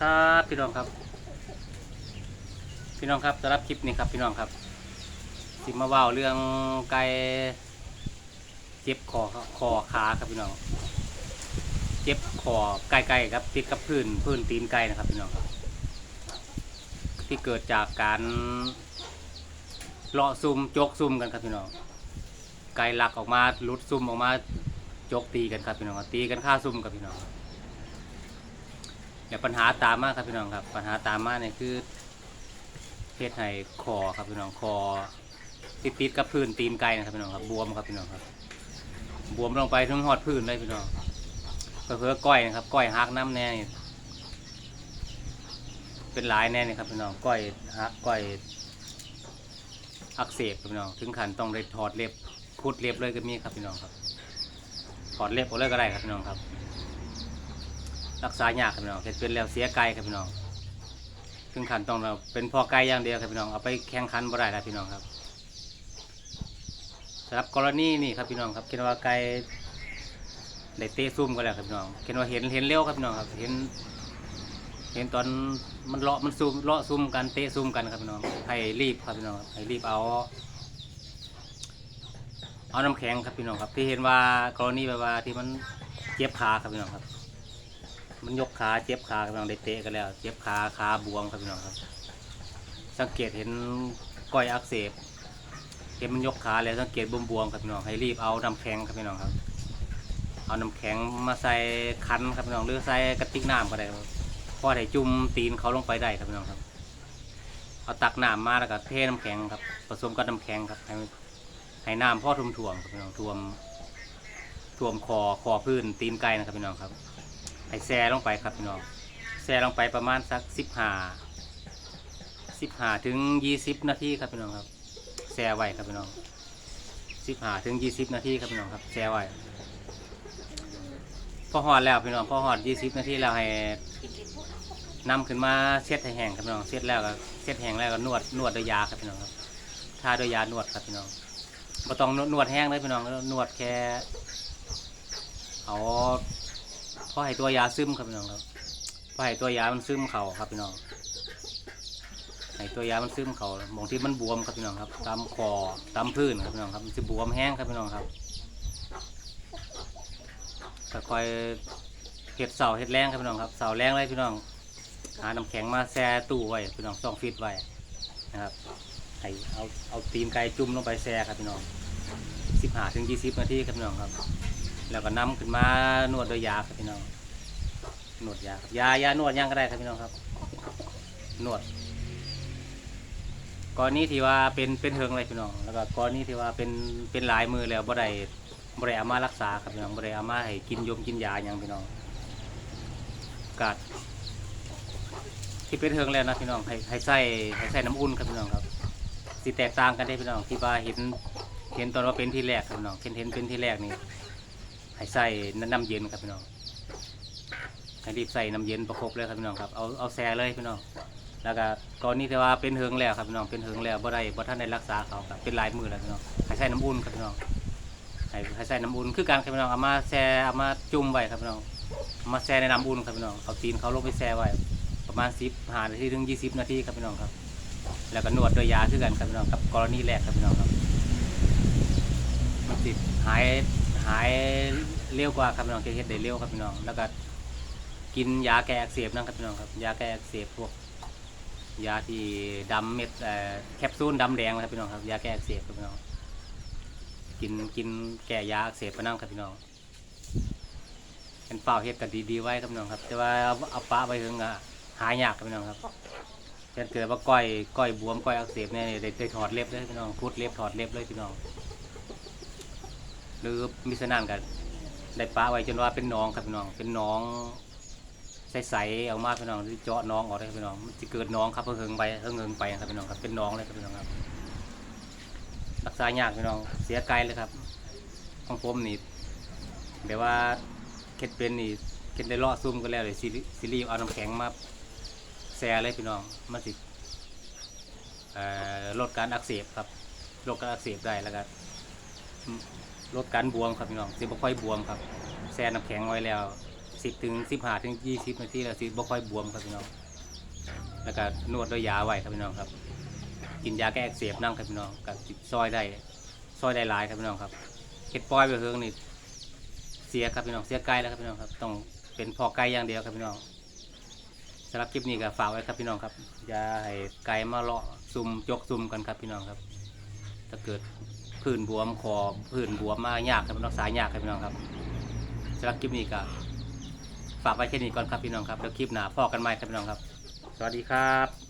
ครับพี่น้องครับ พี่น้องครับสำหรับคลิปนี้ครับพี่น้องครับสิมาว่าเรื่องไก่เจ็บคอคอขาครับพี่น้อง เจ็บคอไก่ไก่ครับติดกับพื้นพื้นตีนไก่นะครับพี่น้องครับ ที่เกิดจากการเลาะซุ่มจกซุ่มกันครับพี่น้องไก่หลักออกมาลุดซุ่มออกมาจกตีกันครับพี่น้องตีกันฆ่าซุ่มครับพี่น้อง อย่าปัญหาตามมาครับพี่น้องครับ ปัญหาตามมาเนี่ยคือเพศไห้คอครับพี่น้องคอติดติดกับพื้นตีนไก่นะครับพี่น้องครับบวมครับพี่น้องครับ บวมลงไปถึงหอดพื้นเลยพี่น้องเพื่อก้อยนะครับก้อยหักน้ำแน่นี่เป็นหลายแน่นี่ครับพี่น้องก้อยหักก้อยอักเสบพี่น้องถึงขั้นต้องได้ถอดเล็บพุดเล็บเลยก็มีครับพี่น้องครับถอดเล็บออกเลยก็ได้ครับพี่น้องครับ รักษายากครับพี่น้องเห็ดเป็นแล้วเสียไก่ครับพี่น้องถึงขันต้องเราเป็นพ่อไก่อย่างเดียวครับพี่น้องเอาไปแข่งขันบ่ได้แล้วพี่น้องครับสำหรับกรณีนี่ครับพี่น้องครับคิดว่าไก่ได้เตะซุ่มก็แล้วครับพี่น้องคิดว่าเห็นเห็นเร็วครับพี่น้องครับเห็น เห็นตอนมันเลาะมันซุ่มเลาะซุ่มกันเตะซุ่มกันครับพี่น้องให้รีบครับพี่น้องให้รีบเอาเอาน้ำแข็งครับพี่น้องครับ ที่เห็นว่ากรณีแบบว่าที่มันเจ็บขาครับพี่น้องครับ มันยกขาเจ็บขาครับพี่น้องได้เตะกันแล้ว เจ็บขาขาบวมครับพี่น้องครับ สังเกตเห็นก้อยอักเสบเห็นมันยกขาแล้วสังเกตบวมๆครับพี่น้องให้รีบเอาน้ำแข็งครับพี่น้องครับ เอาน้ำแข็งมาใส่คันครับพี่น้องหรือใส่กระติกน้ำก็ได้พอได้จุ่มตีนเขาลงไปได้ครับพี่น้องครับ เอาตักน้ำมาแล้วก็เทน้ำแข็งครับผสมกับน้ำแข็งครับให้ให้น้ำพ่อทุ่มท่วมๆครับพี่น้องท่วมท่วมคอคอพื้นตีนไก่นะครับพี่น้องครับ ให้แช่ลงไปครับพี่น้องแช่ลงไปประมาณสักสิบห้าสิบห้าถึงยี่สิบนาทีครับพี่น้องครับแช่ไว้ครับพี่น้องสิบห้าถึงยี่สิบนาทีครับพี่น้องครับแช่ไว้พอหอดแล้วพี่น้องพอหอดยี่สิบนาทีแล้วให้นำขึ้นมาเช็ดให้แห้งครับพี่น้องเช็ดแล้วก็เช็ดแห้งแล้วก็นวดนวดด้วยยาครับพี่น้องครับทาด้วยยานวดครับพี่น้องไม่ต้องนวดแห้งเลยพี่น้องนวดแค่เอา พอให้ตัวยาซึมครับพี่น้องครับพอให้ตัวยามันซึมเข่าครับพี่น้องให้ตัวยามันซึมเข่าบางที่มันบวมครับพี่น้องครับ ตามคอตามพื้นครับพี่น้องครับมันจะบวมแห้งครับพี่น้องครับก็คอยเห็ดเสาเห็ดแรงครับพี่น้องครับเสาแรงเลยพี่น้องหาน้ำแข็งมาแช่ตู้ไว้พี่น้องซองฟิตไว้นะครับให้เอาเอาตีนไก่จุ่มลงไปแช่ครับพี่น้องสิบห้าถึงยี่สิบนาทีครับพี่น้องครับ แล้วก็นำขึ้นมานวดด้วยยาครับพี่น้องนวดยาครับยายานวดย่างก็ได้ครับพี่น้องครับ นวดกรณีที่ว่าเป็นเป็นเทิงอะไรพี่น้องแล้วก็กรณีที่ว่าเป็นเป็นหลายมือแล้วบ่ได้บ่ได้อามารักษาครับพี่น้องบ่ได้อามาให้กินยมกินยาอย่างพี่น้องกัดที่เป็นเทิงแล้วนะพี่น้องให้ให้ใส่ให้ใส่น้ำอุ่นครับพี่น้องครับสิแตกต่างกันได้พี่น้องที่ว่าเห็นเห็นตอนว่าเป็นที่แรกครับพี่น้องเห็นเห็นเป็นที่แรกนี่ ให้ใส่น้ำเย็นครับพี่น้องให้รีบใส่น้ำเย็นประคบเลยครับพี่น้องครับเอาเอาแช่เลยพี่น้องแล้วก็ก่อนนี้ที่ว่าเป็นเทิงแล้วครับพี่น้องเป็นเทิงแล้วบ่ได้บ่ท่านได้รักษาเขาครับเป็นลายมือแล้วพี่น้องให้ใส่น้ำอุ่นครับพี่น้องให้ให้ใส่น้ำอุ่นคือการครับพี่น้องเอามาแช่เอามาจุ่มไว้ครับพี่น้องเอามาแช่ในน้ำอุ่นครับพี่น้องเอาตีนเขาลงไปแช่ไว้ประมาณสิบหานาทีถึงยี่สิบนาทีครับพี่น้องครับ แล้วก็นวดด้วยยาคือกันครับพี่น้องครับกรณีแรกครับพี่น้องครับมันติดหาย หายเร็วกว่าครับพี่น้องเฮ็ดได้เร็วครับพี่น้องแล้วก็กินยาแก้อักเสบนะครับพี่น้องครับยาแก้อักเสบพวกยาที่ดำเม็ดแคปซูลดำแดงนะครับพี่น้องครับยาแก้อักเสบครับพี่น้องกินกินแก้ยาอักเสบไปนั่งครับพี่น้องเป็นเปล่าเฮ็ดกันดีๆไว้ครับพี่น้องครับ แต่ว่าเอาเอาปะไปถึงอะหายากครับพี่น้องครับเช่นเกิดว่าก้อยก้อยบวมก้อยอักเสบเนี่ยได้ได้ถอดเล็บเลยพี่น้องพุดเล็บถอดเล็บเลยพี่น้อง หรือมิสนานกันได้ปะไว้จนว่าเป็นน้องครับพี่น้องเป็นน้องใสๆออกมาพี่น้องที่เจาะน้องออกได้พี่น้องมันจะเกิดน้องครับเพิ่งเหิงไปเพิ่งเหิงไปครับพี่น้องครับเป็นน้องเลยครับพี่น้องครับ รักษายากพี่น้องเสียไกลเลยครับ ของผมนี่เดี๋ยวว่าเค็ดเป็นนี่เค็ดได้ลาะซุ่มก็แล้วเลยซีรีซีรีส์เอาน้ำแข็งมาแซ่เลยพี่น้องมันสิลดการอักเสบครับลดการอักเสบได้แล้วก็อืม ลดการบวมครับพี่น้องสิบ่ค่อยบวมครับแซ่น้ำแข็งไว้แล้ว 10สิบถึงสิบห้าถึงยี่สิบนาทีแล้วสิบ่ค่อยบวมครับพี่น้อง แล้วก็นวดด้วยยาไว้ครับพี่น้องครับ กินยาแก้อักเสบนั่งครับพี่น้องกับซอยได้ซอยได้หลายครับพี่น้องครับเห็ดปล่อยไปเฮิงนี่เสียครับพี่น้องเสียไก่แล้วครับพี่น้องครับต้องเป็นพอไก่อย่างเดียวครับพี่น้องสำหรับคลิปนี้ก็ฝากไว้ครับพี่น้องครับอย่าให้ไก่มาเลาะซุ่มจกซุ่มกันครับพี่น้องครับ ถ้าเกิด ผื่นบวมคอผื่นบวมมากยากครับพี่น้องสายยากครับพี่น้องครับสำหรับคลิปนี้ก็ฝากไว้แค่นี้ก่อนครับพี่น้องครับแล้วคลิปหน้าพอกันใหม่ครับพี่น้องครับ สวัสดีครับ